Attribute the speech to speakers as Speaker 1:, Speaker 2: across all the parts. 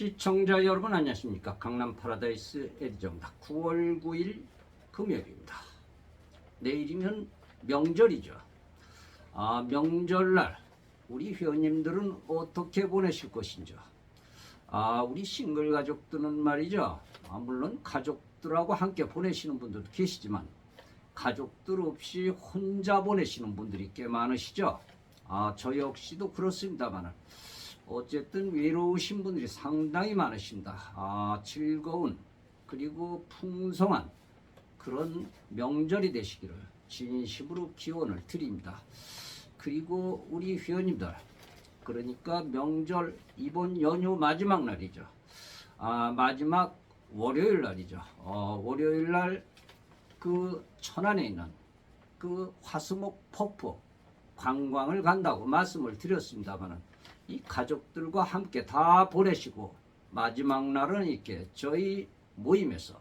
Speaker 1: 시청자 여러분 안녕하십니까? 강남 파라다이스 에디정다 9월 9일 금요일입니다. 내일이면 명절이죠. 아 명절날 우리 회원님들은 어떻게 보내실 것인지. 아 우리 싱글 가족들은 말이죠. 아, 물론 가족들하고 함께 보내시는 분들도 계시지만 가족들 없이 혼자 보내시는 분들이 꽤 많으시죠. 아저 역시도 그렇습니다만은 어쨌든 외로우신 분들이 상당히 많으십니다. 아, 즐거운 그리고 풍성한 그런 명절이 되시기를 진심으로 기원을 드립니다. 그리고 우리 회원님들 그러니까 명절 이번 연휴 마지막 날이죠. 아, 마지막 월요일 날이죠. 어, 월요일 날 그 천안에 있는 그 화수목 폭포 관광을 간다고 말씀을 드렸습니다만은 이 가족들과 함께 다 보내시고 마지막 날은 이렇게 저희 모임에서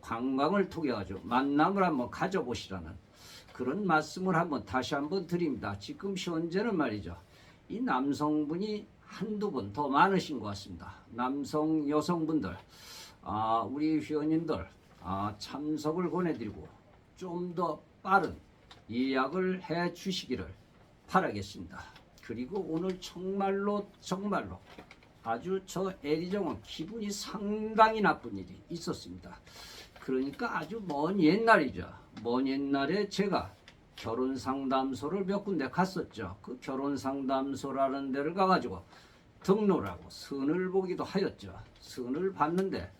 Speaker 1: 관광을 통해 가지고 만남을 한번 가져보시라는 그런 말씀을 한번 다시 한번 드립니다. 지금 현재는 말이죠. 이 남성분이 한두 분 더 많으신 것 같습니다. 남성 여성분들 아, 우리 회원님들 아, 참석을 권해드리고 좀 더 빠른 예약을 해 주시기를 바라겠습니다. 그리고 오늘 정말로 정말로 아주 저 에리정은 기분이 상당히 나쁜 일이 있었습니다. 그러니까 아주 먼 옛날이죠. 먼 옛날에 제가 결혼 상담소를 몇 군데 갔었죠. 그 결혼 상담소라는 데를 가가지고 등록을 하고 선을 보기도 하였죠. 선을 봤는데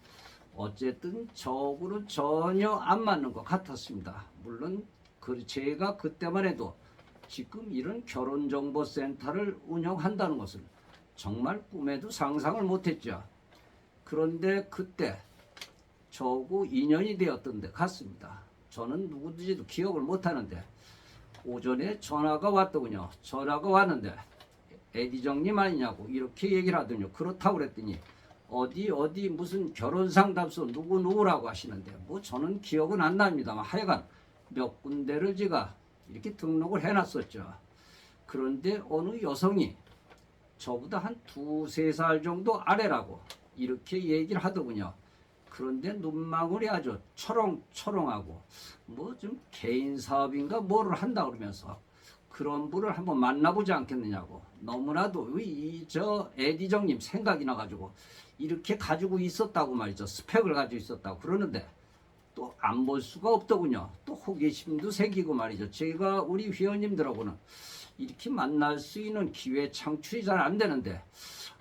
Speaker 1: 어쨌든 저하고는 전혀 안 맞는 것 같았습니다. 물론 그 제가 그때만 해도 지금 이런 결혼정보센터를 운영한다는 것은 정말 꿈에도 상상을 못했죠. 그런데 그때 저하고 인연이 되었던 데 갔습니다. 저는 누구든지도 기억을 못하는데 오전에 전화가 왔더군요. 전화가 왔는데 에디정님 아니냐고 이렇게 얘기를 하더군요. 그렇다고 그랬더니 어디 어디 무슨 결혼 상담소 누구 누구라고 하시는데 뭐 저는 기억은 안 납니다만 하여간 몇 군데를 제가 이렇게 등록을 해놨었죠. 그런데 어느 여성이 저보다 한 두세 살 정도 아래라고 이렇게 얘기를 하더군요. 그런데 눈망울이 아주 초롱초롱하고 뭐 좀 개인 사업인가 뭐를 한다 그러면서 그런 분을 한번 만나보지 않겠느냐고 너무나도 이저 에디정님 생각이 나가지고 이렇게 가지고 있었다고 말이죠 스펙을 가지고 있었다고 그러는데 또 안 볼 수가 없더군요. 또 호기심도 생기고 말이죠. 제가 우리 회원님들하고는 이렇게 만날 수 있는 기회 창출이 잘 안 되는데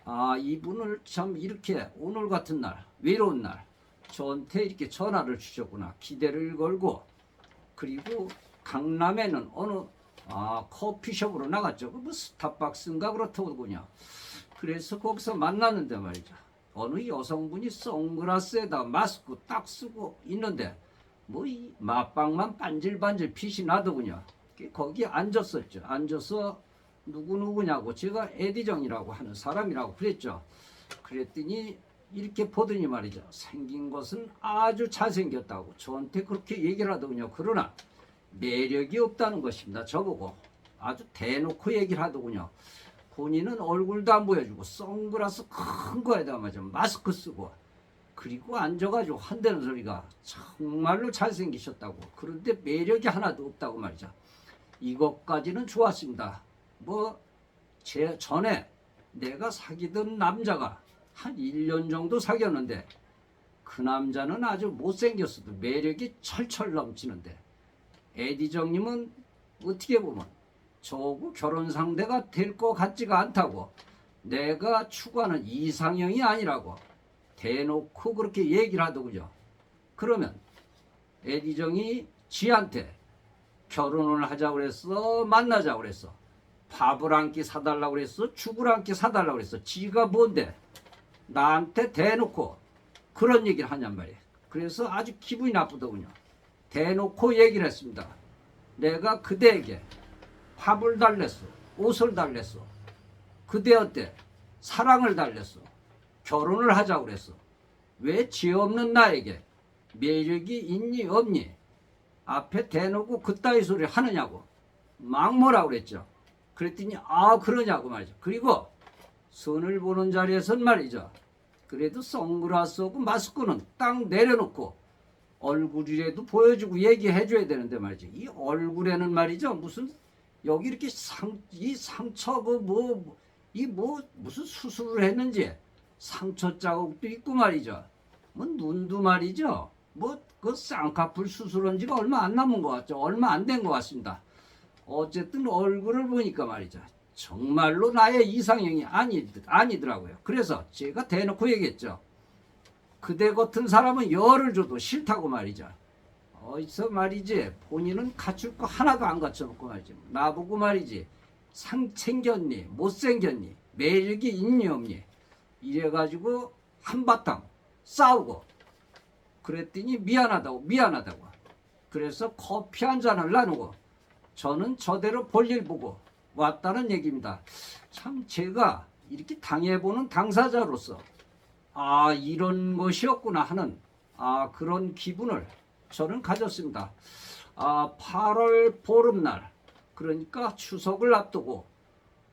Speaker 1: 아 이분을 참 이렇게 오늘 같은 날 외로운 날 저한테 이렇게 전화를 주셨구나. 기대를 걸고 그리고 강남에는 어느 아 커피숍으로 나갔죠. 그뭐 스타벅스인가 그렇더군요. 그래서 거기서 만났는데 말이죠 어느 여성분이 선글라스에다 마스크 딱 쓰고 있는데 뭐 이 맛방만 반질반질 빛이 나더군요 거기 앉았었죠 앉아서 누구누구냐고 제가 에디정이라고 하는 사람이라고 그랬죠 그랬더니 이렇게 보더니 말이죠. 생긴 것은 아주 잘생겼다고 저한테 그렇게 얘기를 하더군요. 그러나 매력이 없다는 것입니다. 저보고 아주 대놓고 얘기를 하더군요. 본인은 얼굴도 안 보여주고 선글라스 큰 거에다 맞아 마스크 쓰고 그리고 앉아가지고 한다는 소리가 정말로 잘생기셨다고 그런데 매력이 하나도 없다고 말이죠. 이것까지는 좋았습니다. 뭐 제 전에 내가 사귀던 남자가 한 1년 정도 사귀었는데 그 남자는 아주 못생겼어도 매력이 철철 넘치는데 에디정님은 어떻게 보면 저하고 결혼 상대가 될 것 같지가 않다고 내가 추구하는 이상형이 아니라고 대놓고 그렇게 얘기를 하더군요. 그러면 에디정이 지한테 결혼을 하자고 그랬어 만나자고 그랬어 밥을 한 끼 사달라고 그랬어 죽을 한 끼 사달라고 그랬어 지가 뭔데 나한테 대놓고 그런 얘기를 하냔 말이에요. 그래서 아주 기분이 나쁘더군요. 대놓고 얘기를 했습니다. 내가 그대에게 밥을 달랬어. 옷을 달랬어. 그대한테 사랑을 달랬어. 결혼을 하자고 그랬어. 왜죄 없는 나에게 매력이 있니 없니? 앞에 대놓고 그따위 소리 하느냐고. 막 뭐라고 그랬죠. 그랬더니 아 그러냐고 말이죠. 그리고 선을 보는 자리에선 말이죠. 그래도 선글라스하고 마스크는 딱 내려놓고 얼굴이라도 보여주고 얘기해 줘야 되는데 말이죠. 이 얼굴에는 말이죠. 무슨 여기 이렇게 상, 이 상처 그 뭐, 이 뭐, 무슨 수술을 했는지 상처 자국도 있고 말이죠. 뭐 눈도 말이죠. 뭐 그 쌍꺼풀 수술한 지가 얼마 안 남은 것 같죠. 얼마 안 된 것 같습니다. 어쨌든 얼굴을 보니까 말이죠. 정말로 나의 이상형이 아니, 아니더라고요. 그래서 제가 대놓고 얘기했죠. 그대 같은 사람은 열을 줘도 싫다고 말이죠. 어디서 말이지? 본인은 갖출 거 하나도 안 갖춰놓고 말이지. 나보고 말이지. 상 챙겼니? 못생겼니? 매력이 있니 없니? 이래가지고 한바탕 싸우고 그랬더니 미안하다고 미안하다고. 그래서 커피 한 잔을 나누고 저는 저대로 볼일 보고 왔다는 얘기입니다. 참 제가 이렇게 당해보는 당사자로서 아 이런 것이었구나 하는 아 그런 기분을 저는 가졌습니다. 아 8월 보름날 그러니까 추석을 앞두고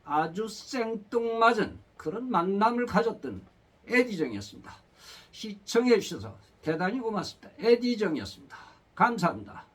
Speaker 1: 아주 생뚱맞은 그런 만남을 가졌던 에디정이었습니다. 시청해 주셔서 대단히 고맙습니다. 에디정이었습니다. 감사합니다.